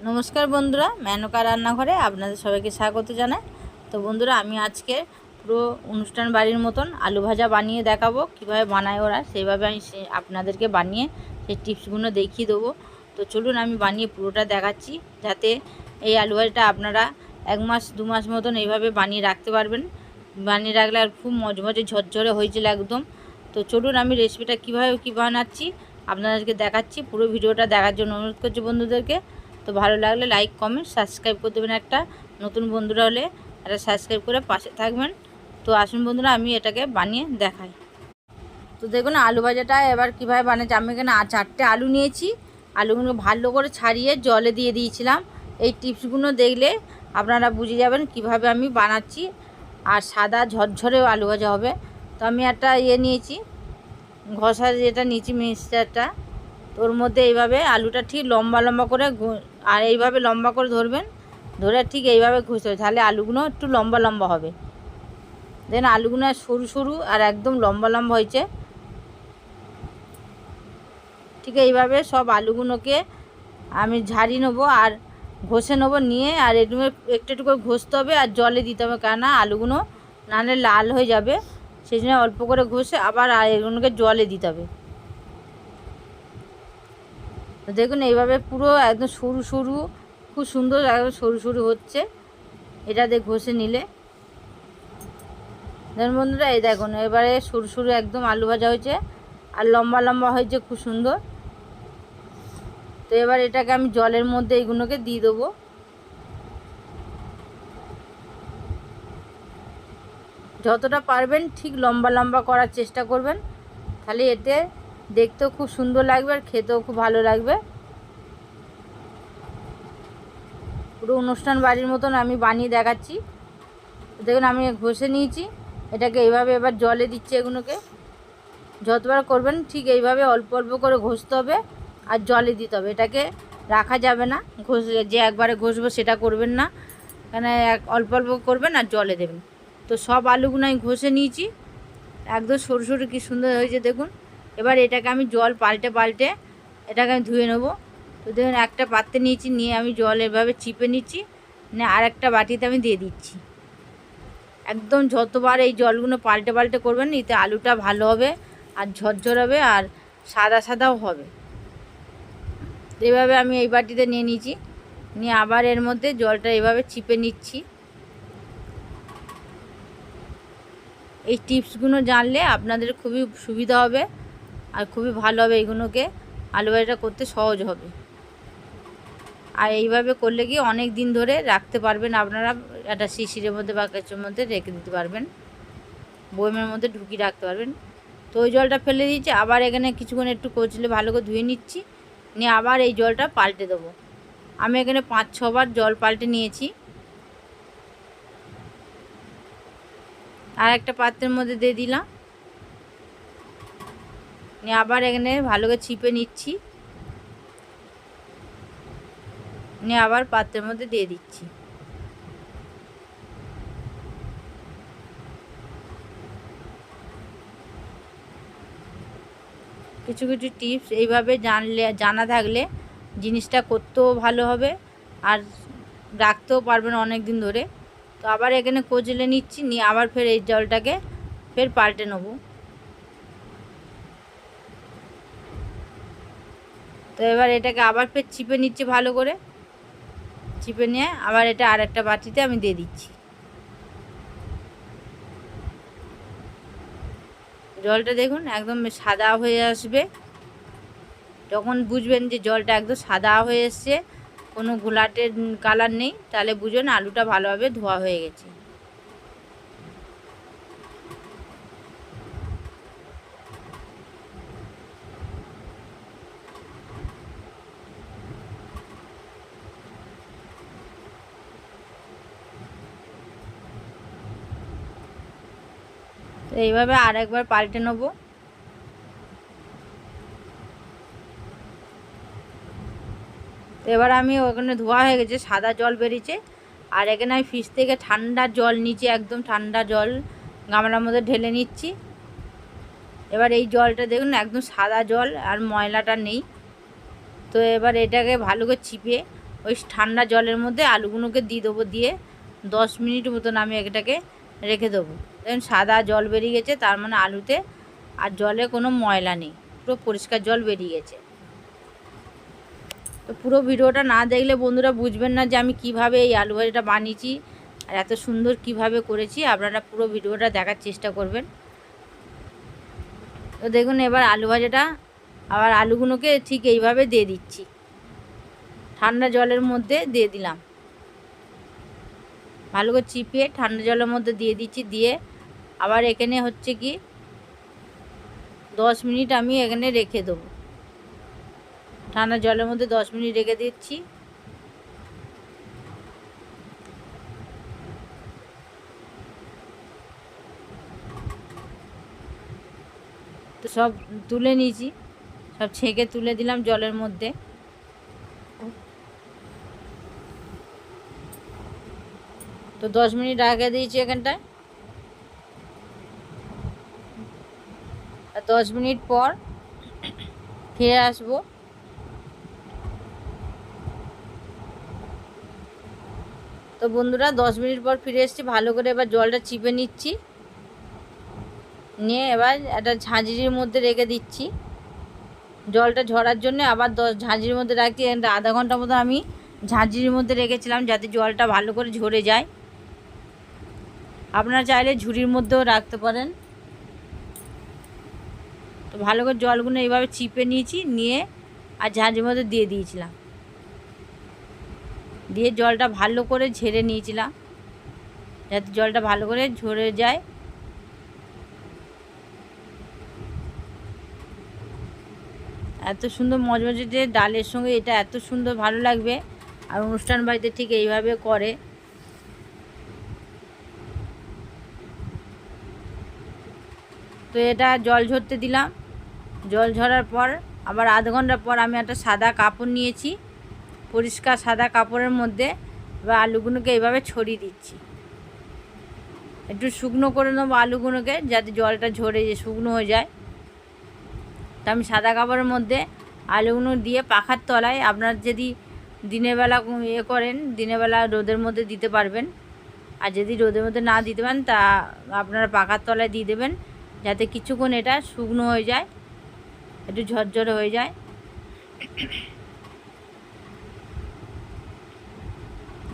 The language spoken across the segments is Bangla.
নমস্কার বন্ধুরা, মেনকা রান্নাঘরে আপনাদের সবাইকে স্বাগত জানাই। তো বন্ধুরা, আমি আজকে পুরো অনুষ্ঠান বাড়ির মতন আলু ভাজা বানিয়ে দেখাবো, কীভাবে বানায় ওরা, সেইভাবে আমি আপনাদেরকে বানিয়ে সেই টিপসগুলো দেখিয়ে দেবো। তো চলুন, আমি বানিয়ে পুরোটা দেখাচ্ছি, যাতে এই আলু ভাজাটা আপনারা এক মাস, দু মাস মতন এইভাবে বানিয়ে রাখতে পারবেন। বানিয়ে রাখলে আর খুব মজমজে, ঝরঝরে হয়েছিল একদম। তো চলুন, আমি রেসিপিটা কীভাবে কী বানাচ্ছি, আপনাদেরকে দেখাচ্ছি, পুরো ভিডিওটা দেখার জন্য অনুরোধ করছি বন্ধুদেরকে। তো ভালো লাগলে লাইক কমেন্ট সাবস্ক্রাইব করে দেবেন একটা নতুন বন্ধুরা হলে। একটা সাবস্ক্রাইব করে পাশে থাকবেন। তো আসুন বন্ধুরা, আমি এটাকে বানিয়ে দেখাই। তো দেখুন, আলু ভাজাটা এবার কীভাবে বানাচ্ছি? আমি এখানে চারটে আলু নিয়েছি। আলুগুলো ভালো করে ছাড়িয়ে জলে দিয়ে দিয়েছিলাম। এই টিপসগুলো দেখলে আপনারা বুঝে যাবেন কীভাবে আমি বানাচ্ছি। আর সাদা ঝরঝরে আলু ভাজা হবে। তো আমি একটা ইয়ে নিয়েছি। ঘষা যেটা নিয়েছি মিক্সচারটা। তোর মধ্যে এইভাবে আলুটা ঠিক লম্বা লম্বা করে আর এইভাবে লম্বা করে ধরবেন, ধরে ঠিক এইভাবে ঘষতে হবে। তাহলে আলুগুলো একটু লম্বা লম্বা হবে। দেন আলুগুলো সরু সরু আর একদম লম্বা লম্বা হয়েছে। ঠিক এইভাবে সব আলুগুলোকে আমি ঝাড়ি নেব আর ঘষে নেব নিয়ে আর একটু একটু একটু করে ঘষতে হবে আর জলে দিতে হবে কেননা আলুগুলো নাহলে লাল হয়ে যাবে। সেই জন্য অল্প করে ঘষে আবার এগুলোকে জলে দিতে হবে। দেখুন, এইভাবে পুরো একদম সরু সরু, খুব সুন্দর একদম সরু সরু হচ্ছে। এটা দিয়ে ঘষে নিলে। দেখুন বন্ধুরা, এই দেখুন, এবারে সরু সরু একদম আলু ভাজা হয়েছে আর লম্বা লম্বা হয়েছে, খুব সুন্দর। তো এবার এটাকে আমি জলের মধ্যে এইগুলোকে দিয়ে দেবো। যতটা পারবেন ঠিক লম্বা লম্বা করার চেষ্টা করবেন। তাহলে এতে দেখতেও খুব সুন্দর লাগবে আর খেতেও খুব ভালো লাগবে। পুরো অনুষ্ঠান বাড়ির মতন আমি বানিয়ে দেখাচ্ছি। দেখুন, আমি ঘষে নিয়েছি। এটাকে এইভাবে এবার জলে দিচ্ছি এগুলোকে। যতবার করবেন ঠিক এইভাবে অল্প অল্প করে ঘষতে হবে আর জলে দিতে হবে। এটাকে রাখা যাবে না। ঘষ যে একবারে ঘষবো সেটা করবেন না। কেন এক অল্প অল্প করবেন আর জলে দেবেন। তো সব আলুগুলো আমি ঘষে নিয়েছি। একদম সরু সরু কী সুন্দর হয়েছে দেখুন। এবার এটাকে আমি জল পাল্টে পাল্টে এটাকে আমি ধুয়ে নেব। তো দেখুন, একটা পাত্রে নিয়েছি, নিয়ে আমি জল এভাবে চিপে নিচ্ছি, নিয়ে আর একটা বাটিতে আমি দিয়ে দিচ্ছি। একদম যতবার এই জলগুলো পাল্টে পাল্টে করবেন, এতে আলুটা ভালো হবে আর ঝরঝর হবে আর সাদা সাদাও হবে। তো এইভাবে আমি এই বাটিতে নিয়ে নিয়েছি, নিয়ে আবার এর মধ্যে জলটা এভাবে চিপে নিচ্ছি। এই টিপসগুলো জানলে আপনাদের খুবই সুবিধা হবে। আর খুবই ভালো হবে এইগুলোকে আলু ভাজাটা করতে সহজ হবে। আর এইভাবে করলে কি অনেক দিন ধরে রাখতে পারবেন আপনারা, একটা শিশিরের মধ্যে বা কিছুর মধ্যে রেখে দিতে পারবেন। বয়মের মধ্যে ঢুকিয়ে রাখতে পারবেন। তো ওই জলটা ফেলে দিয়েছি, আবার এখানে কিছুক্ষণ একটু কচলে ভালো করে ধুয়ে নিচ্ছি। নিয়ে আবার এই জলটা পাল্টে দেবো। আমি এখানে পাঁচ, ছবার জল পাল্টে নিয়েছি। আর একটা পাত্রের মধ্যে দিয়ে দিলাম। নিয়ে আবার এখানে ভালো করে ছিপে নিচ্ছি। নিয়ে আবার পাত্রের মধ্যে দিয়ে দিচ্ছি। কিছু কিছু টিপস এইভাবে জানলে, জানা থাকলে জিনিসটা করতেও ভালো হবে আর রাখতেও পারবেন অনেক দিন ধরে। তো আবার এখানে কচলে নিচ্ছি, নিয়ে আবার ফের এই জলটাকে ফের পাল্টে নেব। তো এবার এটাকে আবার ফের চিপে নিচ্ছে ভালো করে। চিপে নিয়ে আবার এটা আর একটা বাটিতে আমি দিয়ে দিচ্ছি। জলটা দেখুন একদম সাদা হয়ে আসবে। যখন বুঝবেন যে জলটা একদম সাদা হয়ে এসছে, কোনো ঘোলাটের কালার নেই। তাহলে বুঝবেন আলুটা ভালোভাবে ধোয়া হয়ে গেছে। এইভাবে আর একবার পাল্টে নেব। এবার আমি ওখানে ধোয়া হয়ে গেছে, সাদা জল বেরিয়েছে। আর এখানে আমি ফ্রিজ থেকে ঠান্ডা জল নিচে একদম ঠান্ডা জল। গামলার মধ্যে ঢেলে নিচ্ছি। এবার এই জলটা দেখুন, একদম সাদা জল আর ময়লাটা নেই। তো এবার এটাকে ভালো করে চিপে ওই ঠান্ডা জলের মধ্যে আলুগুলোকে দিয়ে দেবো, দিয়ে দশ মিনিট মতন আমি এটাকে রেখে দেবো। দেখুন, সাদা জল বেরিয়ে গেছে, তার মানে আলুতে, আর জলে কোনো ময়লা নেই, পুরো পরিষ্কার জল বেরিয়ে গেছে। তো পুরো ভিডিওটা না দেখলে বন্ধুরা বুঝবেন না যে আমি কীভাবে এই আলু ভাজাটা বানিয়েছি, আর এত সুন্দর কীভাবে করেছি, আপনারা পুরো ভিডিওটা দেখার চেষ্টা করবেন। তো দেখুন, এবার আলু ভাজাটা আবার আলুগুলোকে ঠিক এইভাবে দিয়ে দিচ্ছি। ঠান্ডা জলের মধ্যে দিয়ে দিলাম। ভালো করে চিপিয়ে ঠান্ডা জলের মধ্যে দিয়ে দিচ্ছি, দিয়ে আবার এখানে হচ্ছে কি, দশ মিনিট আমি এখানে রেখে দেবো। ঠান্ডা জলের মধ্যে দশ মিনিট রেখে দিচ্ছি। তো সব তুলে নিয়েছি, সব ছেঁকে তুলে দিলাম জলের মধ্যে। তো দশ মিনিট আগে দিয়েছি এখানটায়। দশ মিনিট পর ফিরে আসব। তো বন্ধুরা, দশ মিনিট পর ফিরে এসেছি। ভালো করে এবার জলটা চিপে নিচ্ছি। নিয়ে এবার একটা ঝাঁঝরির মধ্যে রেখে দিচ্ছি। জলটা ঝরার জন্য আবার দশ ঝাঁঝরির মধ্যে রাখছি। আধা ঘণ্টা মতো আমি ঝাঁঝরির মধ্যে রেখেছিলাম যাতে জলটা ভালো করে ঝরে যায়। আপনারা চাইলে ঝুড়ির মধ্যেও রাখতে পারেন। তো ভালো করে জলগুলো এইভাবে চিপে নিয়েছি, নিয়ে আর ঝাঁঝের মধ্যে দিয়ে দিয়েছিলাম। দিয়ে জলটা ভালো করে ঝেড়ে নিয়েছিলাম। যাতে জলটা ভালো করে ঝরে যায়। এত সুন্দর মজমজে যে ডালের সঙ্গে এটা এত সুন্দর ভালো লাগবে। আর অনুষ্ঠান বাড়িতে ঠিক এইভাবে করে। তো এটা জল ঝরতে দিলাম। জল ঝরার পর, আবার আধ ঘণ্টা পর আমি একটা সাদা কাপড় নিয়েছি, পরিষ্কার সাদা কাপড়ের মধ্যে, এবার আলুগুলোকে এইভাবে ছড়িয়ে দিচ্ছি। একটু শুকনো করে নেব আলুগুলোকে, যাতে জলটা ঝরে যে শুকনো হয়ে যায়। তা আমি সাদা কাপড়ের মধ্যে আলুগুলো দিয়ে পাখার তলায়, আপনার যদি দিনের বেলা ইয়ে করেন, দিনের বেলা রোদের মধ্যে দিতে পারবেন। আর যদি রোদের মধ্যে না দিতে পারেন, তা আপনারা পাখার তলায় দিয়ে দেবেন, যাতে কিছুক্ষণ এটা শুকনো হয়ে যায়। একটু ঝরঝরে হয়ে যায়।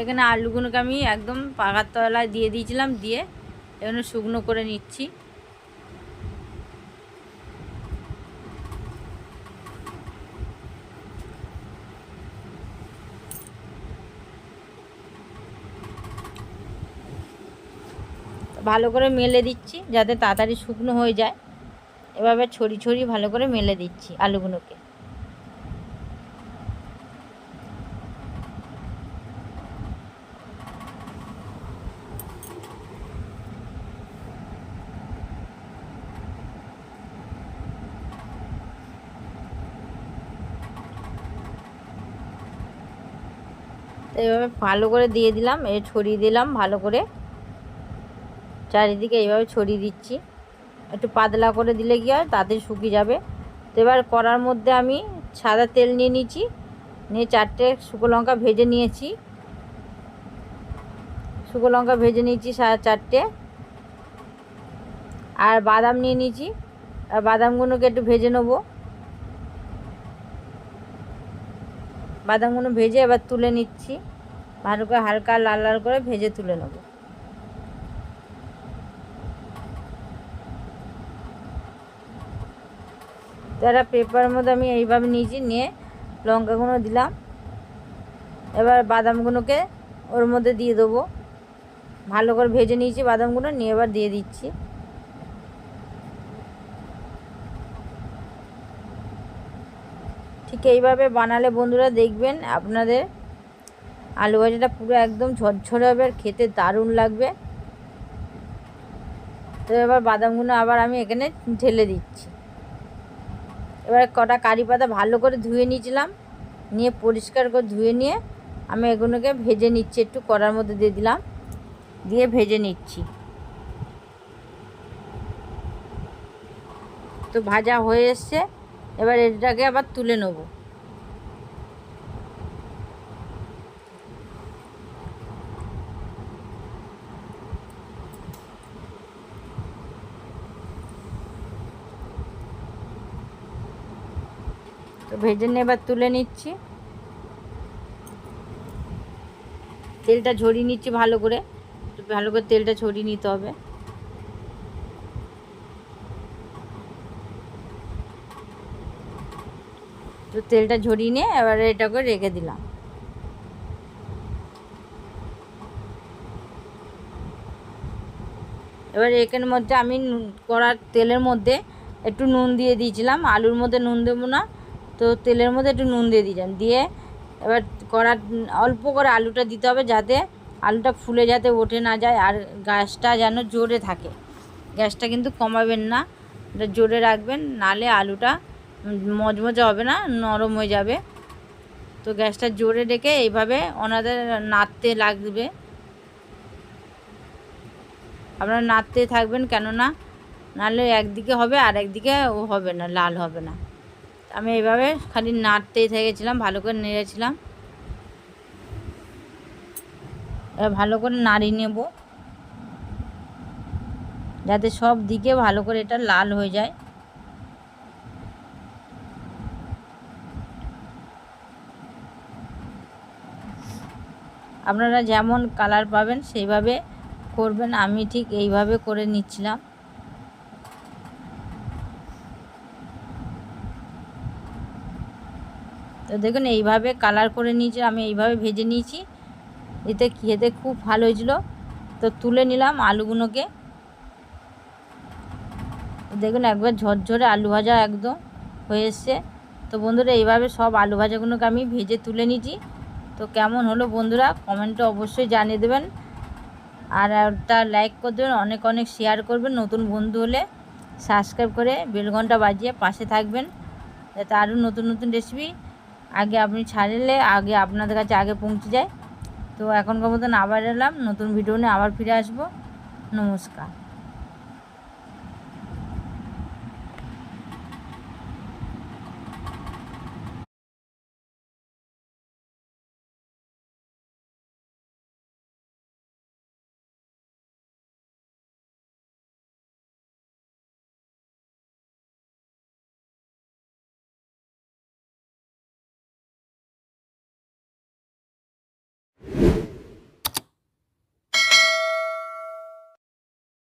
এখানে আলুগুলোকে আমি একদম পাকার তলায় দিয়ে দিয়েছিলাম, দিয়ে এখানে শুকনো করে নিচ্ছি। ভালো করে মেলে দিচ্ছি, যাতে তাড়াতাড়ি শুকনো হয়ে যায়। এভাবে ছড়ি ছড়ি ভালো করে মেলে দিচ্ছি আলুগুলোকে। এইভাবে ভালো করে দিয়ে দিলাম, এ ছড়িয়ে দিলাম ভালো করে। চারিদিকে এইভাবে ছড়িয়ে দিচ্ছি। একটু পাতলা করে দিলে কি হয়, তাড়াতাড়ি শুকিয়ে যাবে। তো এবার কড়ার মধ্যে আমি সাদা তেল নিয়ে নিয়েছি, নিয়ে চারটে শুকো লঙ্কা ভেজে নিয়েছি। শুকো লঙ্কা ভেজে নিয়েছি সাড়ে চারটে। আর বাদাম নিয়ে নিয়েছি, আর বাদামগুলোকে একটু ভেজে নেব। বাদামগুলো ভেজে এবার তুলে নিচ্ছি, ভালো করে হালকা লাল লাল করে ভেজে তুলে নেব। তারা পেপারের মধ্যে আমি এইভাবে নিয়েছি নিয়ে লঙ্কাগুলো দিলাম, এবার বাদামগুলোকে ওর মধ্যে দিয়ে দেবো। ভালো করে ভেজে নিয়েছি বাদামগুলো নিয়ে এবার দিয়ে দিচ্ছি। ঠিক এইভাবে বানালে বন্ধুরা দেখবেন আপনাদের আলু ভাজাটা পুরো একদম ঝরঝরে হবে আর খেতে দারুণ লাগবে। তো এবার বাদামগুলো আবার আমি এখানে ঢেলে দিচ্ছি। এবার কটা কারি পাতা ভালো করে ধুয়ে নিয়েছিলাম, নিয়ে পরিষ্কার করে ধুয়ে নিয়ে আমি এগুলোকে ভেজে নিচ্ছি, একটু কড়ার মধ্যে দিয়ে দিলাম, দিয়ে ভেজে নিচ্ছি। তো ভাজা হয়ে এসছে, এবার এটাকে আবার তুলে নেব। তো ভেজে নিয়ে এবার তুলে নিচ্ছি। তেলটা ঝরিয়ে নিচ্ছি ভালো করে। ভালো করে তেলটা ছড়িয়ে নিতে হবে। তো তেলটা ঝরিয়ে নিয়ে এবারে এটা করে রেখে দিলাম। এবার এখানের মধ্যে আমি কড়ার তেলের মধ্যে একটু নুন দিয়ে দিয়েছিলাম। আলুর মধ্যে নুন দেবো না। তো তেলের মধ্যে একটু নুন দিয়ে দিয়েছিলাম দিয়ে এবার কড়ার অল্প করে আলুটা দিতে হবে যাতে আলুটা ফুলে যাতে ওঠে না যায় আর গ্যাসটা যেন জোরে থাকে। গ্যাসটা কিন্তু কমাবেন না, এটা জোরে রাখবেন, নালে আলুটা মজমজে হবে না, নরম হয়ে যাবে। তো গ্যাসটা জোরে ডেকে এইভাবে ওনাদের নাড়তে লাগবে। আপনারা নাড়তে থাকবেন কেননা নাহলে একদিকে হবে আর একদিকে ও হবে না, লাল হবে না। আমি এইভাবে খালি নাড়তেই থেকেছিলাম, ভালো করে নেড়েছিলাম। এবার ভালো করে নাড়িয়ে নেব। যাতে সব দিকে ভালো করে এটা লাল হয়ে যায়। আপনারা যেমন কালার পাবেন, সেইভাবে করবেন। আমি ঠিক এইভাবে করে নিচ্ছিলাম। তো দেখুন, এইভাবে কালার করে নিয়েছি, আমি এইভাবে ভেজে নিয়েছি। এতে খেতে খুব ভালো হয়েছিল। তো তুলে নিলাম আলুগুলোকে। দেখুন, একবার ঝরঝরে আলু ভাজা একদম হয়ে এসছে। তো বন্ধুরা, এইভাবে সব আলু ভাজাগুলোকে আমি ভেজে তুলে নিয়েছি। তো কেমন হলো বন্ধুরা কমেন্টে অবশ্যই জানিয়ে দেবেন। আর একটা লাইক করে দেবেন, অনেক অনেক শেয়ার করবেন। নতুন বন্ধু হলে সাবস্ক্রাইব করে বেলঘন্টা বাজিয়ে পাশে থাকবেন। যাতে আরও নতুন নতুন রেসিপি আগে আপনি ছাড়লে আগে আপনাদের কাছে আগে পৌঁছে যায়। তো এখনকার মতন আবার এলাম, নতুন ভিডিও নিয়ে আবার ফিরে আসব। নমস্কার।